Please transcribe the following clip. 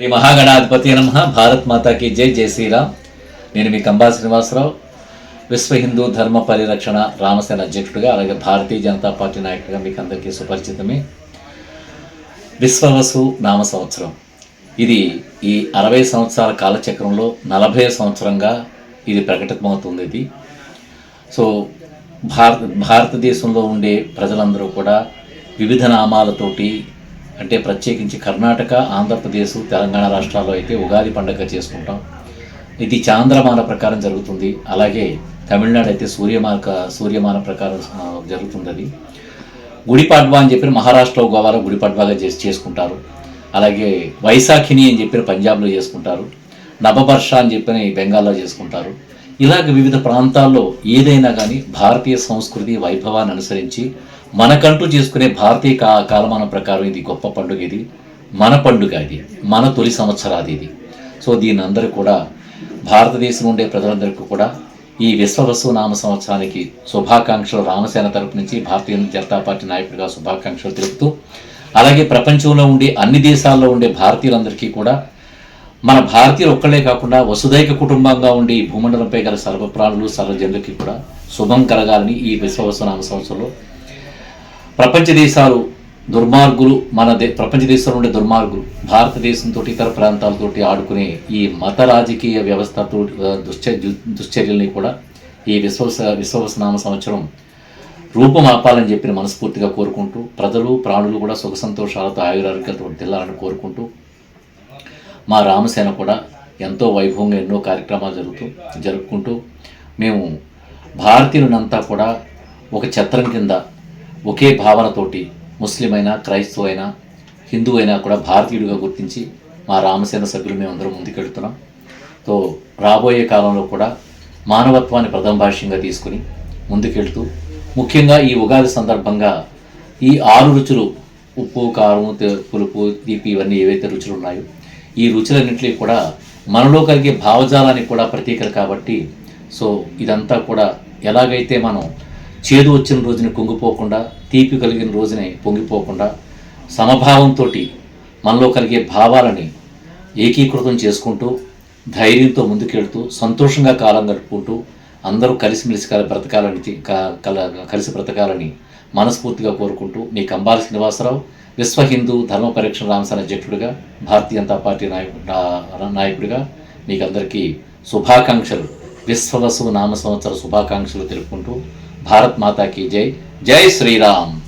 శ్రీ మహాగణాధిపతి నమ. భారత్ మాతాకి జై. జై శ్రీరామ్. నేను మీ కంబా శ్రీనివాసరావు విశ్వ హిందూ ధర్మ పరిరక్షణ రామసేన అధ్యక్షుడిగా అలాగే భారతీయ జనతా పార్టీ నాయకుడిగా మీకు అందరికీ సుపరిచితమే. విశ్వవసు నామ సంవత్సరం. ఇది ఈ అరవై సంవత్సరాల కాలచక్రంలో నలభై సంవత్సరంగా ఇది ప్రకటితమవుతుంది ఇది. సో భారత భారతదేశంలో ఉండే ప్రజలందరూ కూడా వివిధ నామాలతోటి అంటే ప్రత్యేకించి కర్ణాటక ఆంధ్రప్రదేశ్ తెలంగాణ రాష్ట్రాల్లో అయితే ఉగాది పండుగ చేసుకుంటాం. ఇది చాంద్రమాన ప్రకారం జరుగుతుంది. అలాగే తమిళనాడు అయితే సూర్యమాన సూర్యమాన ప్రకారం జరుగుతుంది అది. గుడిపాడ్వా అని చెప్పిన మహారాష్ట్ర గోవాలో గుడిపాడ్వాగా చేసి చేసుకుంటారు. అలాగే వైశాఖిని అని చెప్పిన పంజాబ్లో చేసుకుంటారు. నవబర్ష అని చెప్పిన ఈ బెంగాల్లో చేసుకుంటారు. ఇలాగ వివిధ ప్రాంతాల్లో ఏదైనా కానీ భారతీయ సంస్కృతి వైభవాన్ని అనుసరించి మనకంటూ చేసుకునే భారతీయ కా కాలమానం ప్రకారం ఇది గొప్ప పండుగ ఇది. మన పండుగ ఇది. మన తొలి సంవత్సరాది ఇది. సో దీని అందరూ కూడా భారతదేశం ఉండే ప్రజలందరికీ కూడా ఈ విశ్వవసు నామ సంవత్సరానికి శుభాకాంక్షలు రామసేన తరపు నుంచి భారతీయ జనతా పార్టీ నాయకుడిగా శుభాకాంక్షలు తెలుపుతూ అలాగే ప్రపంచంలో ఉండే అన్ని దేశాల్లో ఉండే భారతీయులందరికీ కూడా మన భారతీయులు ఒక్కళ్ళే కాకుండా వసుదైక కుటుంబంగా ఉండే ఈ భూమండలంపై గల సర్వప్రాణులు సర్వజనులకి కూడా శుభం కలగాలని ఈ విశ్వవసనామ సంవత్సరంలో ప్రపంచ దేశాలు దుర్మార్గులు మన దే ప్రపంచ దేశంలో ఉండే దుర్మార్గులు భారతదేశంతో ఇతర ప్రాంతాలతోటి ఆడుకునే ఈ మత రాజకీయ వ్యవస్థతో దుశ్చ దుశ్చర్యల్ని కూడా ఈ విశ్వస విశ్వవసనామ సంవత్సరం రూపమాపాలని చెప్పిన మనస్ఫూర్తిగా కోరుకుంటూ ప్రజలు ప్రాణులు కూడా సుఖ సంతోషాలతో ఆయురారోగ్యాలతో తెల్లాలని కోరుకుంటూ మా రామసేన కూడా ఎంతో వైభవంగా ఎన్నో కార్యక్రమాలు జరుగుతూ జరుపుకుంటూ మేము భారతీయులనంతా కూడా ఒక ఛత్రం కింద ఒకే భావనతోటి ముస్లిం అయినా క్రైస్తవ అయినా హిందూ అయినా కూడా భారతీయుడిగా గుర్తించి మా రామసేన సభ్యులు మేమందరం ముందుకెళ్తున్నాం. సో రాబోయే కాలంలో కూడా మానవత్వాన్ని ప్రథమ భాష్యంగా తీసుకుని ముందుకెళ్తూ ముఖ్యంగా ఈ ఉగాది సందర్భంగా ఈ ఆరు రుచులు ఉప్పు కారం పులుపు తీపి ఇవన్నీ ఏవైతే రుచులు ఉన్నాయో ఈ రుచులన్నింటినీ కూడా మనలో కలిగే భావజాలానికి కూడా ప్రతీకలు కాబట్టి సో ఇదంతా కూడా ఎలాగైతే మనం చేదు వచ్చిన రోజుని కుంగిపోకుండా తీపి కలిగిన రోజుని పొంగిపోకుండా సమభావంతో మనలో కలిగే భావాలని ఏకీకృతం చేసుకుంటూ ధైర్యంతో ముందుకెళ్తూ సంతోషంగా కాలం గడుపుకుంటూ అందరూ కలిసిమెలిసి కల బ్రతకాలని కల కలిసి బ్రతకాలని మనస్ఫూర్తిగా కోరుకుంటూ మీ కంబాల శ్రీనివాసరావు విశ్వ హిందూ ధర్మ పరిరక్షణ రామసేన అధ్యక్షుడిగా భారతీయ జనతా పార్టీ నాయకు నాయకుడిగా మీకు అందరికీ శుభాకాంక్షలు. విశ్వవసు నామ సంవత్సర శుభాకాంక్షలు తెలుపుకుంటూ భారత్ మాతాకి జై. జై శ్రీరామ్.